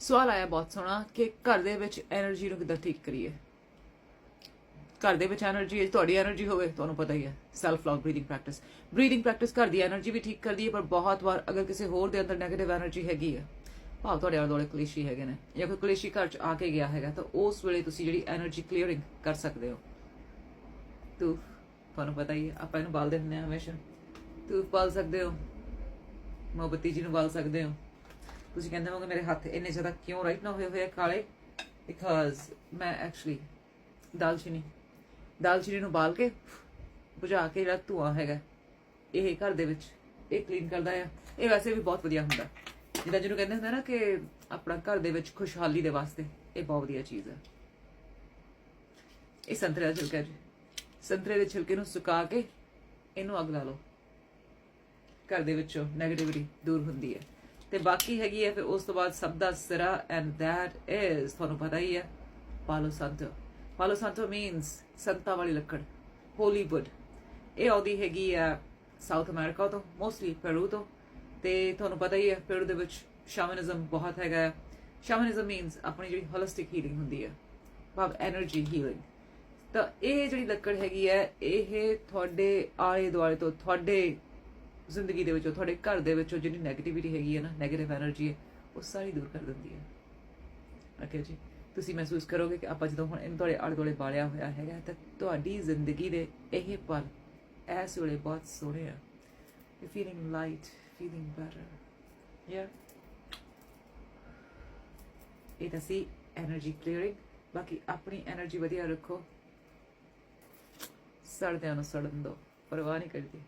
ਸਵਾਲ ਆਇਆ ਬਹੁਤ ਸੋਹਣਾ ਕਿ ਘਰ ਦੇ ਵਿੱਚ એનર્ਜੀ ਨੂੰ ਕਿੱਦਾਂ ਠੀਕ ਕਰੀਏ? ਘਰ ਦੇ ਵਿੱਚ એનર્ਜੀ ਤੁਹਾਡੀ એનર્ਜੀ ਹੋਵੇ, ਤੁਹਾਨੂੰ ਪਤਾ ਹੀ ਹੈ self love breathing practice breathing practice ਘਰ ਦੀ એનર્ਜੀ ਵੀ ਠੀਕ ਕਰਦੀ ਹੈ, ਪਰ ਬਹੁਤ ਵਾਰ ਅਗਰ ਕਿਸੇ ਹੋਰ ਦੇ ਅੰਦਰ ਨੈਗੇਟਿਵ એનર્ਜੀ ਹੈਗੀ ਹੈ, ਭਾਵ ਤੁਹਾਡੇ ਆਲੇ ਦੋਲੇ ਕਲੇਸ਼ੀ ਹੈਗੇ ਨੇ, ਜਾਂ ਕੋਈ ਕਲੇਸ਼ੀ ਘਰ ਚ ਆ ਕੇ ਗਿਆ ਹੈਗਾ, ਤਾਂ ਉਸ ਵੇਲੇ ਤੁਸੀਂ ਜਿਹੜੀ એનર્ਜੀ ਕਲੀਅਰਿੰਗ ਕਰ ਸਕਦੇ ਹੋ। ਤੂੰ ਤੁਹਾਨੂੰ ਪਤਾ ਹੀ ਹੈ, ਆਪਾਂ ਇਹਨੂੰ ਬਾਲਦੇ ਦਿੰਦੇ ਹਾਂ ਹਮੇਸ਼ਾ। ਤੂੰ ਬਾਲ ਸਕਦੇ ਹੋ ਮੋਬਤੀ ਜੀ ਨੂੰ ਬਾਲ ਸਕਦੇ ਹੋ। ਤੁਸੀਂ ਕਹਿੰਦੇ ਹੋਗੇ ਮੇਰੇ ਹੱਥ ਇੰਨੇ ਜ਼ਿਆਦਾ ਕਿਉਂ ਰਾਈਟ ਨਾ ਹੋਏ ਹੋਏ ਕਾਲੇ? ਬਿਕਾਜ਼ ਮੈਂ ਐਕਚੁਅਲੀ ਦਾਲਚੀਨੀ ਦਾਲਚੀਨੀ ਨੂੰ ਬਾਲ ਕੇ ਬੁਝਾ ਕੇ ਜਿਹੜਾ ਧੂਆਂ ਹੈਗਾ, ਇਹ ਘਰ ਦੇ ਵਿੱਚ, ਇਹ ਕਲੀਨ ਕਰਦਾ ਆ। ਇਹ ਵੈਸੇ ਵੀ ਬਹੁਤ ਵਧੀਆ ਹੁੰਦਾ। ਜਿੱਦਾਂ ਜਿਹਨੂੰ ਕਹਿੰਦੇ ਹੁੰਦੇ ਨਾ ਕਿ ਆਪਣਾ ਘਰ ਦੇ ਵਿੱਚ ਖੁਸ਼ਹਾਲੀ ਦੇ ਵਾਸਤੇ, ਇਹ ਬਹੁਤ ਵਧੀਆ ਚੀਜ਼ ਹੈ ਇਹ ਸੰਤਰੇ ਦਾ ਛਿਲਕਾ ਜੀ। ਸੰਤਰੇ ਦੇ ਛਿਲਕੇ ਨੂੰ ਸੁਕਾ ਕੇ ਇਹਨੂੰ ਅੱਗ ਲਾ ਲਓ। ਘਰ ਦੇ ਵਿੱਚੋਂ 네ਗੇਟਿਵਿਟੀ ਦੂਰ ਹੁੰਦੀ ਹੈ। ਤੇ ਬਾਕੀ ਹੈਗੀ ਹੈ ਫਿਰ ਉਸ ਤੋਂ ਬਾਅਦ ਸਭ ਦਾ ਸਿਰਾ ਐਂਡ ਥੈਟ ਇਜ਼ ਤੁਹਾਨੂੰ ਪਤਾ ਹੀ ਹੈ, ਪਾਲੋ ਸੰਤ। ਪਾਲੋ ਸੰਤੋ ਮੀਨਸ ਸੰਤਾ ਵਾਲੀ ਲੱਕੜ ਹੋਲੀਵੁੱਡ ਇਹ ਆਉਂਦੀ ਹੈਗੀ ਆ ਸਾਊਥ ਅਮਰੀਕਾ ਤੋਂ ਮੋਸਟਲੀ ਪੈਰੂ ਤੋਂ। ਤੇ ਤੁਹਾਨੂੰ ਪਤਾ ਹੀ ਹੈ ਪੈਰੂ ਦੇ ਵਿੱਚ ਸ਼ਾਮਨਿਜ਼ਮ ਬਹੁਤ ਹੈਗਾ ਸ਼ਾਮਨਿਜ਼ਮ ਮੀਨਸ ਆਪਣੀ ਜਿਹੜੀ ਹੋਲਿਸਟਿਕ ਹੀਲਿੰਗ ਹੁੰਦੀ ਹੈ, ਭਾਵ એનર્ਜੀ ਹੀਲਿੰਗ ਤਾਂ ਇਹ ਜਿਹੜੀ ਲੱਕੜ ਹੈਗੀ ਹੈ, ਇਹ ਤੁਹਾਡੇ ਆਲੇ ਦੁਆਲੇ ਤੋਂ, ਤੁਹਾਡੇ ਜ਼ਿੰਦਗੀ ਦੇ ਵਿੱਚੋਂ, ਤੁਹਾਡੇ ਘਰ ਦੇ ਵਿੱਚੋਂ ਜਿਹੜੀ ਨੈਗੇਟਿਵਿਟੀ ਹੈਗੀ ਹੈ ਨਾ ਨੈਗੇਟਿਵ એનર્ਜੀ ਹੈ, ਉਹ ਸਾਰੀ ਦੂਰ ਕਰ ਦਿੰਦੀ ਹੈ। ਓਕੇ ਜੀ? ਤੁਸੀਂ ਮਹਿਸੂਸ ਕਰੋਗੇ ਕਿ ਆਪਾਂ ਜਦੋਂ ਹੁਣ ਇਹਨਾਂ ਤੁਹਾਡੇ ਆਲੇ ਦੁਆਲੇ ਬਾਲਿਆ ਹੋਇਆ ਹੈਗਾ, ਤਾਂ ਤੁਹਾਡੀ ਜ਼ਿੰਦਗੀ ਦੇ ਇਹ ਪਲ ਐਸ ਵੇਲੇ ਬਹੁਤ ਸੋਹਣੇ ਆ। You feeling light feeling better ਯਾ ਇਹ ਤਾਂ ਸੀ એનર્ਜੀ ਕਲੀਅਰਿੰਗ ਬਾਕੀ ਆਪਣੀ એનર્ਜੀ ਵਧੀਆ ਰੱਖੋ। ਸੜਦਿਆਂ ਨੂੰ ਸੜਨ ਦੋ ਪਰਵਾਹ ਨਹੀਂ ਕਰਦੀ।